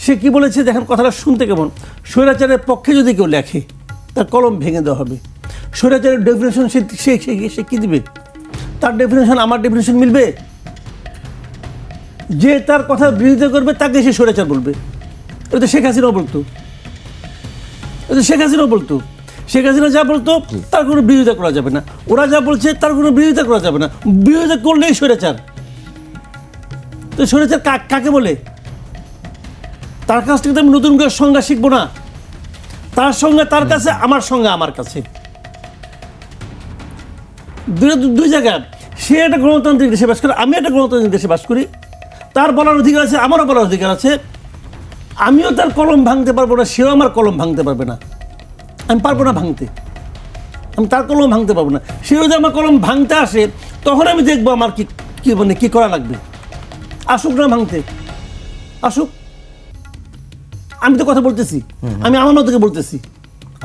সে কি বলেছে দেখেন কথাটা শুনতে কেমন? স্বৈরাচারের পক্ষে যদি কেউ লেখে, তার কলম ভেঙে দেওয়া হবে। স্বৈরাচারের ডেফিনেশন সে সে সে- কি দিবে? তার ডেফিনেশন আমার ডেফিনেশন মিলবে? যে তার কথা বিরোধিতা করবে, তাকে সে স্বৈরাচার বলবে। এটা তো শেখ হাসিনাও বলতো। এটা শেখ হাসিনাও বলতো। শেখ হাসিনা যা বলতো, তার কোনো বিরোধিতা করা যাবে না। ওরা যা বলছে, তার কোনো বিরোধিতা করা যাবে না। বিরোধিতা করলেই স্বৈরাচার। তো স্বৈরাচার কাকে বলে? তার কাছ থেকে আমি নতুন করে সংজ্ঞা শিখব না। তার সঙ্গে তার কাছে আমার সঙ্গে আমার কাছে। দুই দুই জায়গায়। সে একটা গণতান্ত্রিক দেশে বাস করে আমি একটা গণতান্ত্রিক দেশে বাস করি। তার বলার অধিকার আছে আমারও বলার অধিকার আছে। আমিও তার কলম ভাঙতে পারব না সেও আমার কলম ভাঙতে পারবে না। আমি পারব না ভাঙতে। আমি তার কলম ভাঙতে পারব না। সে যদি আমার কলম ভাঙতে আসে তখন আমি দেখব আমার কি কি মানে কি করা লাগবে। আসুক না ভাঙতে। আসুক। আমি তো কথা বলতেছি। আমি আমার মতো বলতেছি।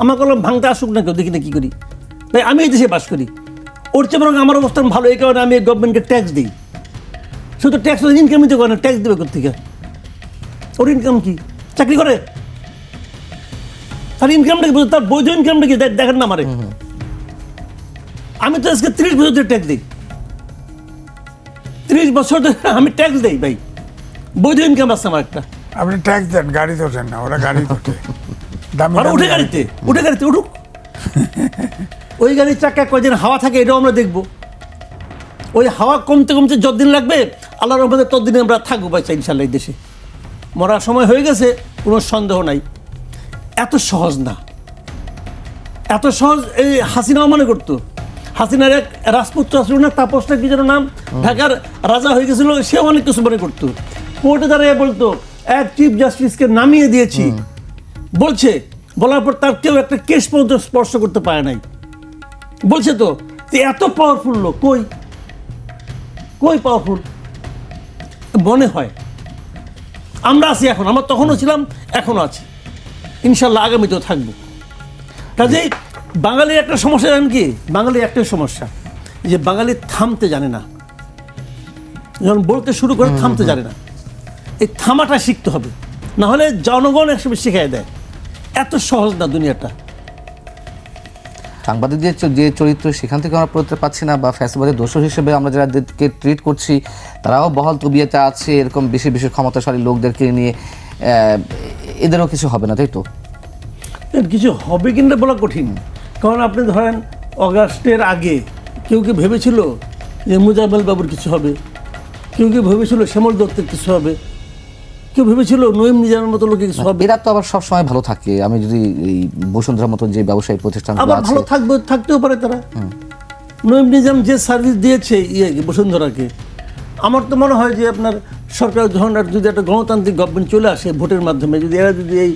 আমার কলম ভাঙতে আসুক না কেউ দেখি না কি করি। তাই আমি এই দেশে বাস করি। ওর চেয়ে বরং আমার অবস্থান ভালো এই কারণে আমি গভর্নমেন্টকে ট্যাক্স দিই। শুধু ট্যাক্স ইনকাম তো করে না ট্যাক্স দেবে কোথেকে ওর ইনকাম কি? চাকরি করে? তার ইনকামটা কি? তার বৈধ ইনকামটা কি দেখেন না আমার। আমি তো আজকে ত্রিশ বছর ধরে ট্যাক্স দিই। ত্রিশ বছর ধরে আমি ট্যাক্স দিই ভাই। বৈধ ইনকাম আছে আমার একটা। আপনি ট্যাক্স দেন গাড়িতে ওঠেন না ওরা গাড়ি ওঠে দামি আর উঠে গাড়িতে উঠে গাড়িতে উঠুক। ওই গাড়ির চাকায় কয়দিন হাওয়া থাকে এটাও আমরা দেখব। ওই হাওয়া কমতে কমতে যতদিন লাগবে আল্লাহর রহমতে ততদিন আমরা থাকব বাচ্চা ইনশাল্লাহ দেশে। মরার সময় হয়ে গেছে কোনো সন্দেহ নাই। এত সহজ না। এত সহজ এই হাসিনাও মনে করতো। হাসিনার এক রাজপুত্র আসলো না তাপসটা কি যেন নাম? ঢাকার রাজা হয়ে গেছিল সে অনেক কিছু মনে করতো। কোর্টে দাঁড়িয়ে বলতো এক চিফ জাস্টিসকে নামিয়ে দিয়েছি। বলছে বলার পর তার কেউ একটা কেস পর্যন্ত স্পর্শ করতে পারে নাই। বলছে তো এত পাওয়ারফুল লোক কই? কই পাওয়ারফুল মনে হয় আমরা আছি এখন আমরা তখনও ছিলাম এখনও আছি। ইনশাল্লাহ আগামীতেও থাকব। কাজেই বাঙালির একটা সমস্যা জানেন কি? বাঙালির একটাই সমস্যা যে বাঙালি থামতে জানে না। যখন বলতে শুরু করে থামতে জানে না। এই থামাটা শিখতে হবে। না হলে জনগণ একসময় শিখাই দেয়। এত সহজ না দুনিয়াটা। সাংবাদিক যে যে চরিত্র সেখান থেকে আমরা পড়তে পাচ্ছি না বা ফ্যাসিবাদের দোষর হিসেবে আমরা যাদেরকে ট্রিট করছি তারাও বহল তবিয়াতে আছে এরকম বেশি বেশি ক্ষমতাশালী লোকদেরকে নিয়ে এদেরও কিছু হবে না তাই তো? কিছু হবে কিনা বলা কঠিন। কারণ আপনি ধরেন অগাস্টের আগে কেউ কি ভেবেছিল যে মুজাম্মেল বাবুর কিছু হবে? কেউ কি ভেবেছিল শ্যামল দত্তের কিছু হবে? কেউ ভেবেছিল নঈম নিজামের মতো লোকের কিছু হবে এরা তো আবার সব সময় ভালো থাকে। আমি যদি এই বসুন্ধরার মতন যে ব্যবসায়ী প্রতিষ্ঠান আবার ভালো থাকবে থাকতেও পারে তারা। নঈম নিজাম যে সার্ভিস দিয়েছে ইয়ে বসুন্ধরাকে আমার তো মনে হয় যে আপনার সরকার যখন যদি একটা গণতান্ত্রিক গভর্নমেন্ট চলে আসে ভোটের মাধ্যমে যদি এরা যদি এই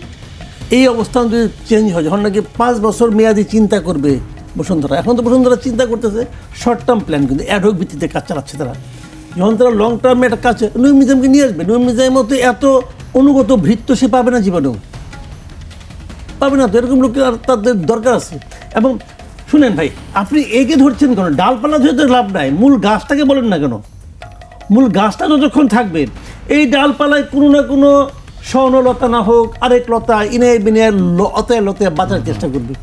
এই অবস্থান যদি চেঞ্জ হয় যখন নাকি পাঁচ বছর মেয়াদি চিন্তা করবে বসুন্ধরা। এখন তো বসুন্ধরা চিন্তা করতেছে শর্ট টার্ম প্ল্যান কিন্তু অ্যাডহক ভিত্তিতে কাজ চালাচ্ছে তারা। যখন তারা লং টার্মে একটা কাজ নঈম নিজামকে নিয়ে আসবে নঈম নিজামের মতো এত অনুগত ভৃত্য সে পাবে না জীবনেও। পাবে না তো, এরকম লোক আর তাদের দরকার আছে। এবং শুনেন ভাই, আপনি একে ধরছেন কেন? ডালপালা ধরে তো লাভ নাই, মূল গাছটাকে বলেন না কেন? মূল গাছটা যতক্ষণ থাকবে, এই ডালপালায় কোনো না কোনো স্বর্ণলতা না হোক, আরেক লতা ইনে বিনে লতায় লতায় বাঁচার চেষ্টা করবে।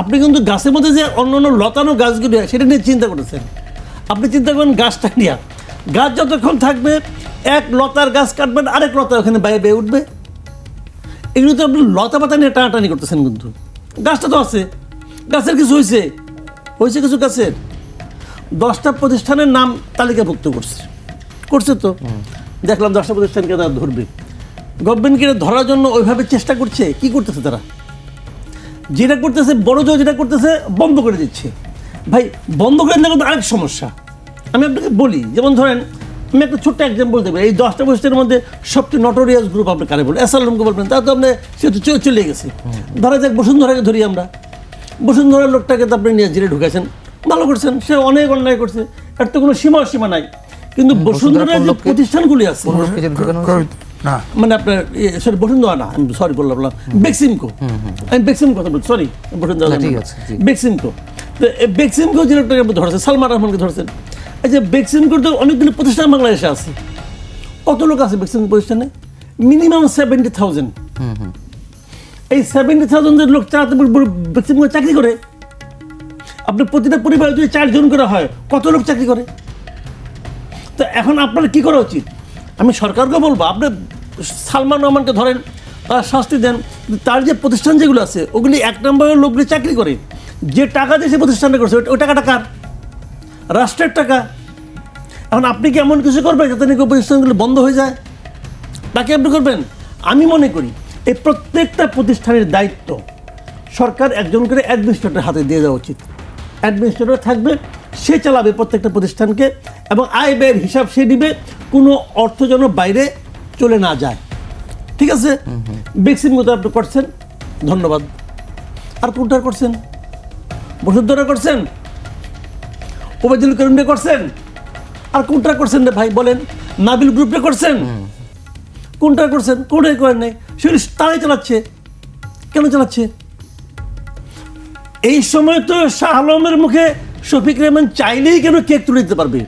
আপনি কিন্তু গাছের মধ্যে যে অন্য অন্য লতানো গাছগুলি, সেটা নিয়ে চিন্তা করেছেন। আপনি চিন্তা করেন গাছটা নিয়ে। গাছ যতক্ষণ থাকবে এক লতার গাছ কাটবেন আরেক লতা ওখানে বাইরে বেয়ে উঠবে। এগুলো তো আপনি লতা পাতা নিয়ে টানাটানি করতেছেন কিন্তু। গাছটা তো আছে। গাছের কিছু হয়েছে হয়েছে কিছু গাছের। দশটা প্রতিষ্ঠানের নাম তালিকাভুক্ত করছে। করছে তো? দেখলাম দশটা প্রতিষ্ঠানকে তারা ধরবে? গভর্নমেন্টকে ধরার জন্য ওইভাবে চেষ্টা করছে কি করতেছে তারা? যেটা করতেছে বড় জোর যেটা করতেছে বন্ধ করে দিচ্ছে। ভাই বন্ধ করে দেওয়া কিন্তু আরেক সমস্যা। আমি আপনাকে বলি যেমন ধরেন আমি একটা ছোট্ট এক্সাম্পল দেবো। এই দশটা বছরের মধ্যে সবচেয়ে নটোরিয়াস গ্রুপ আপনি কারে বলবেন এসালামকে বলবেন তা তো আপনি সে তো চলে গেছে। ধরা যাক বসুন্ধরাকে ধরি আমরা। বসুন্ধরার লোকটাকে তো আপনি নিয়ে জেলে ঢুকেছেন ভালো করছেন সে অনেক অন্যায় করছে এর তো কোনো সীমা সীমা নাই। কিন্তু বসুন্ধরার যে প্রতিষ্ঠানগুলি আছে না। মানে আপনার সরি বসুন্ধরা না আমি সরি বললাম বললাম বেক্সিমকো। আমি বেক্সিম কথা বলছি সরি বসুন্ধরা না, না, ঠিক আছে, জি। বেক্সিমকো। তো এই বেক্সিমকো যে লোকটাকে আপনি ধরেছেন সালমান রহমানকে ধরেছেন। এই যে বেক্সিমকোর তো অনেকগুলো প্রতিষ্ঠান বাংলাদেশে আছে। কত লোক আছে বেক্সিম প্রতিষ্ঠানে? মিনিমাম সেভেন্টি থাউজেন্ড এই সেভেন্টি থাউজেন্ডের লোক ম্যাক্সিমাম চাকরি করে? আপনার প্রতিটা পরিবারে যদি চারজন করে হয় কত লোক চাকরি করে? তো এখন আপনার কি করা উচিত? আমি সরকারকে বলব আপনি সালমান রহমানকে ধরেন তার শাস্তি দেন তার যে প্রতিষ্ঠান যেগুলো আছে ওগুলি এক নম্বরের লোকগুলি চাকরি করে। যে টাকা দিয়ে সে প্রতিষ্ঠানটা করছে ওই- টাকাটা কার? রাষ্ট্রের টাকা। এখন আপনি কি এমন কিছু করবেন যাতে নাকি প্রতিষ্ঠানগুলো বন্ধ হয়ে যায়? তাকে আপনি করবেন? আমি মনে করি এই প্রত্যেকটা প্রতিষ্ঠানের দায়িত্ব সরকার একজন করে অ্যাডমিনিস্ট্রেটর হাতে দিয়ে দেওয়া উচিত। অ্যাডমিনিস্ট্রেটর থাকবে সে চালাবে প্রত্যেকটা প্রতিষ্ঠানকে এবং আয় ব্যয়ের হিসাব সে দিবে কোনো অর্থ যেন বাইরে চলে না যায়। ঠিক আছে? বেক্সিম মতো আপনি করছেন ধন্যবাদ। আর কোনটা করছেন? বসুন্ধরা করছেন? ওবায়দুল করিমটা করছেন? আর কোনটা করছেন রে ভাই বলেন? নাবিল গ্রুপটা করছেন? কোনটা করছেন? কোনটাই করেন নাই? সেগুলি তারাই চালাচ্ছে। কেন চালাচ্ছে? এই সময় তো শাহ আলমের মুখে শফিক রহমান চাইলেই কেন কেক তুলে দিতে পারবে?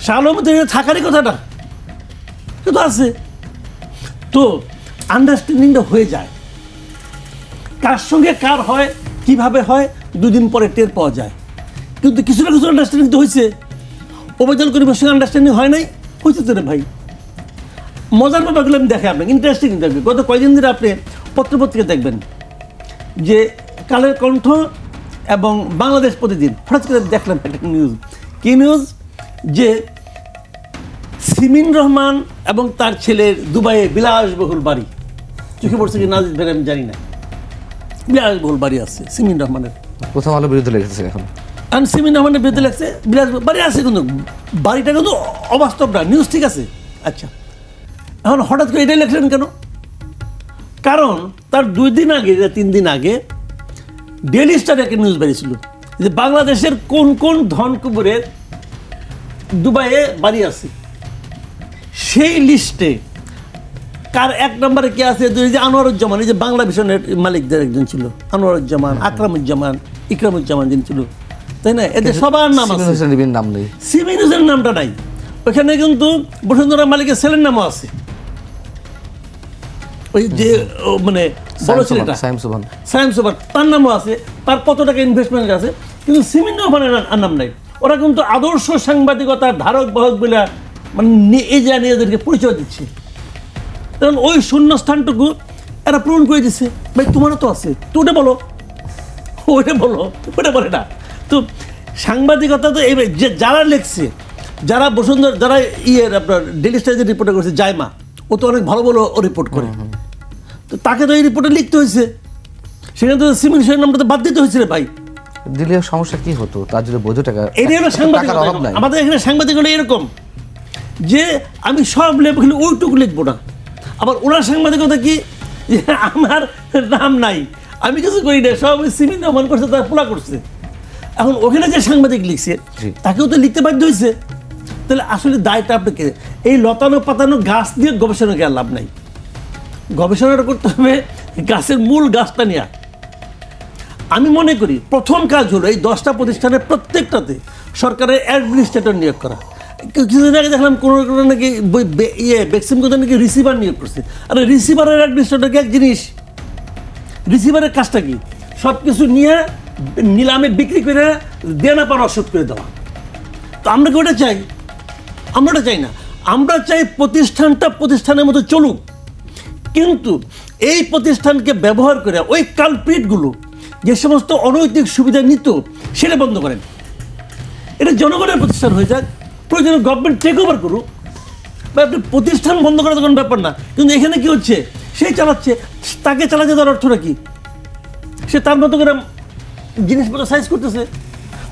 শাহ আলম তো থাকারই কথাটা। সে তো আছে। তো আন্ডারস্ট্যান্ডিংটা হয়ে যায়। কার সঙ্গে কার হয়, কীভাবে হয় দুদিন পরে টের পাওয়া যায়। কিন্তু কিছু না কিছু আন্ডারস্ট্যান্ডিং তো হয়েছে ওবায়দুল করিমের সঙ্গে আন্ডারস্ট্যান্ডিং হয় নাই? হয়েছে তো রে ভাই। মজার ব্যাপারগুলো আমি দেখে আপনাকে ইন্টারেস্টিং দেখবেন গত কয়েকদিন ধরে আপনি পত্রপত্রিকা দেখবেন যে কালের কণ্ঠ এবং বাংলাদেশ প্রতিদিন। হঠাৎ করে দেখলাম একটা নিউজ কি নিউজ যে সিমিন রহমান এবং তার ছেলের দুবাইয়ে বিলাসবহুল বাড়ি। চোখে পড়ছে কি নাজিদ ভাই আমি জানি না। বিলাসবহুল বাড়ি আছে, সিমিন রহমানের। প্রথম আলো বিরুদ্ধে লেগেছে এখন। আর সিমিন রহমানের বিরুদ্ধে লাগছে, বিলাস বাড়ি আছে কিন্তু, বাড়িটা কিন্তু অবাস্তব না নিউজ ঠিক আছে। আচ্ছা এখন হঠাৎ করে এটাই লেখলেন কেন? কারণ তার দুই দিন আগে তিন দিন আগে ডেলি স্টারে একটা নিউজ বেরিয়েছিল, যে বাংলাদেশের কোন কোন ধনকুবের দুবাইয়ে বাড়ি আছে। সেই লিস্টে কার এক নম্বরে কে আছে? যে আনোয়ারুজ্জামান এই যে বাংলা ভিশনের মালিকদের একজন ছিল আনোয়ারুজ্জামান আকরামুজ্জামান ইকরামুজ্জামান যিনি ছিল তাই না? এদের সবার নাম আছে। নাম নেই। সিমিন হোসেনের নামটা নাই। ওখানে কিন্তু বসুন্ধরা মালিকের ছেলের নামও আছে। ওই যে মানে বড় ছেলেটা। সাইম সুবহান। সায়েন্স সুপার তার নামও আছে তার কত টাকা ইনভেস্টমেন্ট আছে কিন্তু সিমিন রহমানের নাম নাই। ওরা কিন্তু আদর্শ সাংবাদিকতার ধারক বাহক বলে মানে এই যে নিজেদেরকে পরিচয় দিচ্ছে। কারণ ওই শূন্য স্থানটুকু এরা পূরণ করে দিছে। ভাই তোমারও তো আছে। তো ওটা বলো। ওটা বলো। ওটা বলে না। তো সাংবাদিকতা তো এই যে যারা লিখছে যারা বসুন্ধরা যারা ইয়ে আপনার ডেলি স্টাইজের রিপোর্টে করছে জায়মা ও তো অনেক ভালো ভালো রিপোর্ট করে। তো তাকে তো এই রিপোর্টে লিখতে হয়েছে। সেখানে তো সিমিন সেনের নামটা তো বাদ দিতে হয়েছে রে ভাই। দিলে সমস্যা কি হতো? তার জন্য বৈধ টাকা এটাই হলো সাংবাদিকতা আমাদের এখানে সাংবাদিক হলো এরকম যে আমি সব খালি ওইটুকু লিখব না। আবার ওনার সাংবাদিকতা কি? যে আমার নাম নাই। আমি কিছু করি না সব সিমিন রহমান করছে তার পোলা করছে। এখন ওখানে যে সাংবাদিক লিখছে তাকেও তো লিখতে বাধ্য হয়েছে। তাহলে আসলে দায়টা আপনাকে এই লতানো পাতানো গাছ দিয়ে গবেষণা করে আর লাভ নাই। গবেষণাটা করতে হবে গাছের মূল গাছটা নিয়ে। আমি মনে করি প্রথম কাজ হলো এই দশটা প্রতিষ্ঠানের প্রত্যেকটাতে সরকারের অ্যাডমিনিস্ট্রেটর নিয়োগ করা। কিছুদিন আগে দেখলাম কোনো কোনো নাকি ইয়ে ভ্যাকসিন কোথাও নাকি রিসিভার নিয়োগ করছে আরে রিসিভারের অ্যাডমিনিস্ট্রেটর কি এক জিনিস রিসিভারের কাজটা কি সব কিছু নিয়ে নিলামে বিক্রি করে দেনা পাওয়া ওষুধ করে দেওয়া তো আমরা কি ওটা চাই আমরা ওটা চাই না আমরা চাই প্রতিষ্ঠানটা প্রতিষ্ঠানের মতো চলুক কিন্তু এই প্রতিষ্ঠানকে ব্যবহার করে ওই কালপ্রিটগুলো যে সমস্ত অনৈতিক সুবিধা নিত সেটা বন্ধ করেন এটা জনগণের প্রতিষ্ঠান হয়ে যাক প্রয়োজনে গভর্নমেন্ট টেক ওভার করুক। বা একটা প্রতিষ্ঠান বন্ধ করার তো কোনো ব্যাপার না। কিন্তু এখানে কি হচ্ছে? সেই চালাচ্ছে তাকে চালাতে দেওয়ার অর্থটা কি? সে তার মতো করে জিনিসপত্র সাইজ করতেছে।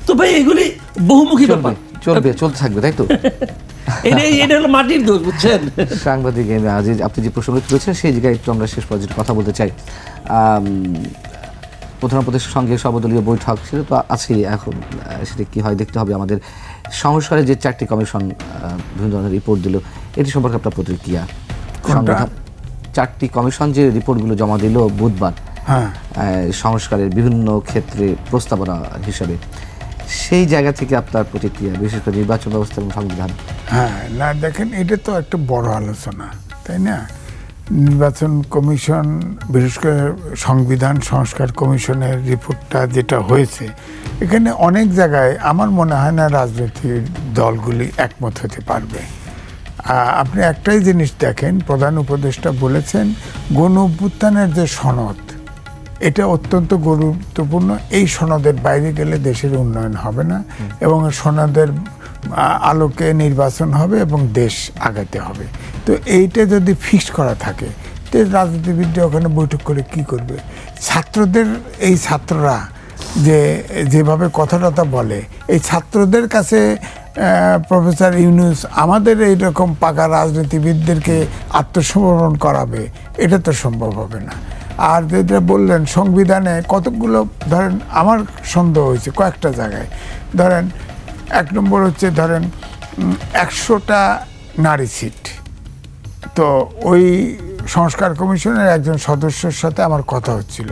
তো ভাই এগুলি বহুমুখী ব্যাপার। চলবে চলতে থাকবে তাই তো? এটা এটা হলো মাটির দোষ বুঝছেন? সাংবাদিক আজ আপনি যে প্রসঙ্গ তুলেছেন সেই জায়গায় একটু আমরা শেষ পর্যন্ত কথা বলতে চাই। প্রধান উপদেষ্টার সঙ্গে সর্বদলীয় বৈঠক সেটা তো আছে এখন। সেটা কী হয় দেখতে হবে আমাদের সংস্কারের যে চারটি কমিশন বিভিন্ন ধরনের রিপোর্ট দিল এটি সম্পর্কে আপনার প্রতিক্রিয়া? চারটি কমিশন যে রিপোর্টগুলো জমা দিল বুধবার হ্যাঁ। সংস্কারের বিভিন্ন ক্ষেত্রে প্রস্তাবনা হিসাবে। সেই জায়গা থেকে আপনার প্রতিক্রিয়া বিশেষ করে নির্বাচন ব্যবস্থা এবং সংবিধান। হ্যাঁ না দেখেন এটা তো একটা বড় আলোচনা তাই না? নির্বাচন কমিশন বিশেষ করে সংবিধান সংস্কার কমিশনের রিপোর্টটা যেটা হয়েছে এখানে অনেক জায়গায় আমার মনে হয় না রাজনৈতিক দলগুলি একমত হতে পারবে। আপনি একটাই জিনিস দেখেন প্রধান উপদেষ্টা বলেছেন গণ অভ্যুত্থানের যে সনদ এটা অত্যন্ত গুরুত্বপূর্ণ। এই সনদের বাইরে গেলে দেশের উন্নয়ন হবে না এবং সনদের আলোকে নির্বাচন হবে এবং দেশ আগাতে হবে। তো এইটা যদি ফিক্স করা থাকে, তো রাজনীতিবিদরা ওখানে বৈঠক করে কি করবে? ছাত্রদের, এই ছাত্ররা যে, যেভাবে কথাটা বলে, এই ছাত্রদের কাছে প্রফেসর ইউনুস, আমাদের এইরকম পাকা রাজনীতিবিদদেরকে আত্মসমর্পণ করাবে, এটা তো সম্ভব হবে না। আর যেটা বললেন, সংবিধানে কতগুলো, ধরেন আমার সন্দেহ হয়েছে কয়েকটা জায়গায়। ধরেন এক নম্বর হচ্ছে ধরেন একশোটা নারী সিট। তো ওই সংস্কার কমিশনের একজন সদস্যের সাথে আমার কথা হচ্ছিল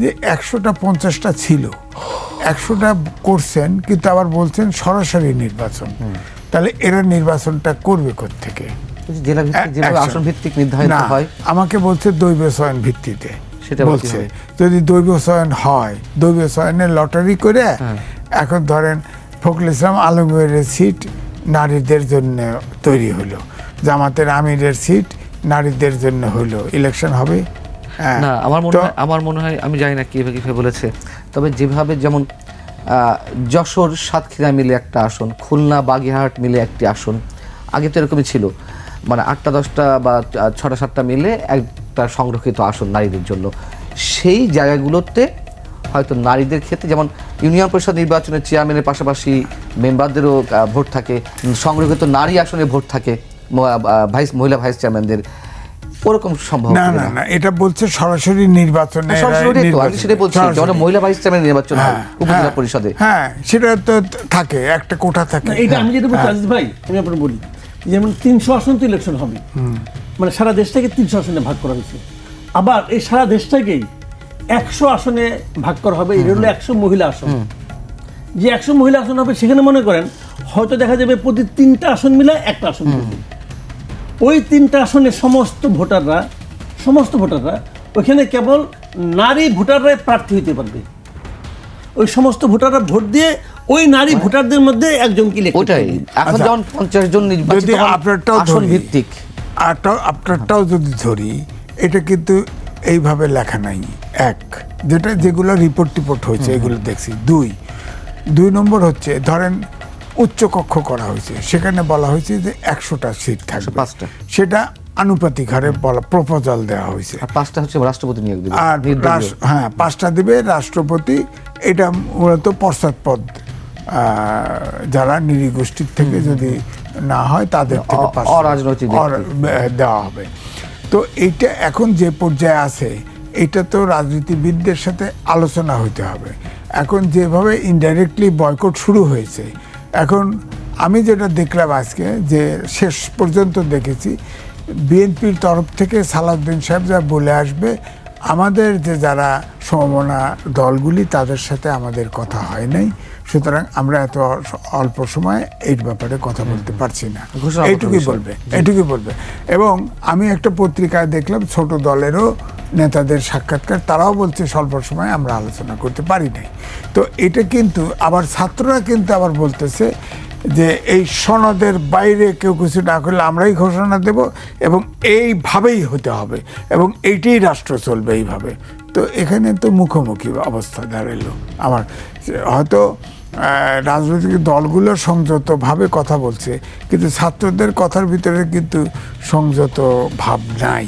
যে একশোটা পঞ্চাশটা ছিল। একশোটা করছেন কিন্তু আবার বলছেন সরাসরি নির্বাচন। তাহলে এরা নির্বাচনটা করবে থেকে জেলা ভিত্তিক যেভাবে একশো। আসন ভিত্তিক নির্ধারিত না হয়। আমাকে বলছে দৈব চয়ন ভিত্তিতে। সেটা বলছে যদি দৈব চয়ন হয় দৈব চয়নের লটারি করে হ্যাঁ। এখন ধরেন ফখরুল ইসলাম আলমগীরের সিট নারীদের জন্য তৈরি হলো। জামাতের আমিরের সিট নারীদের জন্য হলো। ইলেকশন হবে? হ্যাঁ। না আমার মনে হয় আমার মনে হয় আমি জানি না কীভাবে কীভাবে বলেছে। তবে যেভাবে যেমন যশোর সাতক্ষীরা মিলে একটা আসন খুলনা বাগেরহাট মিলে একটি আসন আগে তো এরকমই ছিল। মানে আটটা দশটা বা ছটা সাতটা মিলে একটা সংরক্ষিত আসন নারীদের জন্য। সেই জায়গাগুলোতে হয়তো নারীদের ক্ষেত্রে যেমন ইউনিয়ন পরিষদ নির্বাচনের চেয়ারম্যানের পাশাপাশি মেম্বারদেরও ভোট থাকে সংরক্ষিত নারী আসনে ভোট থাকে ভাইস মহিলা ভাইস চেয়ারম্যানদের ওরকম সম্ভব না না না? এটা বলছে সরাসরি নির্বাচনে হ্যাঁ, সরাসরি বলছি যখন মহিলা ভাইস চেয়ারম্যান নির্বাচন হয় হ্যাঁ, উপজেলা হ্যাঁ, পরিষদে। হ্যাঁ সেটা তো থাকে একটা কোঠা থাকে। এটা আমি যেটা বলছি। আজিজ ভাই আমি আপনার বলি যেমন তিনশো আসন তো ইলেকশন হবে মানে সারা দেশটাকে তিনশো আসনে ভাগ করা হয়েছে। আবার এই সারা দেশটাকেই একশো আসনে ভাগ করা হবে এটা হলো একশো মহিলা আসন। যে একশো মহিলা আসন হবে সেখানে মনে করেন হয়তো দেখা যাবে প্রতি তিনটা আসন মিলে একটা আসন ওই তিনটা আসনে সমস্ত ভোটাররা সমস্ত ভোটাররা ওইখানে কেবল নারী ভোটাররাই প্রার্থী হইতে পারবে। ওই সমস্ত ভোটাররা ভোট দিয়ে ওই নারী ভোটারদের মধ্যে একজনকে ওটাই এখন আচ্ছা। যেমন পঞ্চাশ জন নির্বাচিত যদি আপনারটাও আসন ভিত্তিক। আরটাও- আপনারটাও যদি ধরি এটা কিন্তু এইভাবে লেখা নাই। এক। যেটা যেগুলো রিপোর্ট টিপোর্ট হয়েছে এগুলো দেখছি। দুই। দুই নম্বর হচ্ছে ধরেন উচ্চ কক্ষ করা হয়েছে। সেখানে বলা হয়েছে যে একশোটা সিট থাকবে। পাঁচটা। সেটা আনুপাতিক হারে বলা প্রপোজাল দেওয়া হয়েছে। পাঁচটা হচ্ছে রাষ্ট্রপতি নিয়োগ দেবে আর হ্যাঁ পাঁচটা দেবে রাষ্ট্রপতি। এটা মূলত পশ্চাৎপদ যারা নিরীগোষ্ঠীর থেকে যদি না হয় তাদের থেকে অরাজনৈতিক দেওয়া হবে। তো এইটা এখন যে পর্যায়ে আছে এটা তো রাজনীতিবিদদের সাথে আলোচনা হইতে হবে। এখন যেভাবে ইনডাইরেক্টলি বয়কট শুরু হয়েছে, এখন আমি যেটা দেখলাম আজকে, যে শেষ পর্যন্ত দেখেছি, বিএনপির তরফ থেকে সালাউদ্দিন সাহেব যা বলে আসবে, আমাদের যে যারা সমমনা দলগুলি, তাদের সাথে আমাদের কথা হয় নাই। সুতরাং আমরা এত অল্প সময়ে এই ব্যাপারে কথা বলতে পারছি না। এইটুকুই। বলবে এটুকুই বলবে। এবং আমি একটা পত্রিকায় দেখলাম ছোট দলেরও নেতাদের সাক্ষাৎকার তারাও বলছে স্বল্প সময় আমরা আলোচনা করতে পারি নাই। তো এটা কিন্তু আবার ছাত্ররা কিন্তু আবার বলতেছে যে এই সনদের বাইরে কেউ কিছু না করলে আমরাই ঘোষণা দেব এবং এইভাবেই হতে হবে এবং এইটাই রাষ্ট্র চলবে এইভাবে। তো এখানে তো মুখোমুখি অবস্থা দাঁড়াল। আমার হয়তো রাজনৈতিক দলগুলো সংযতভাবে কথা বলছে কিন্তু ছাত্রদের কথার ভিতরে কিন্তু সংযত ভাব নাই।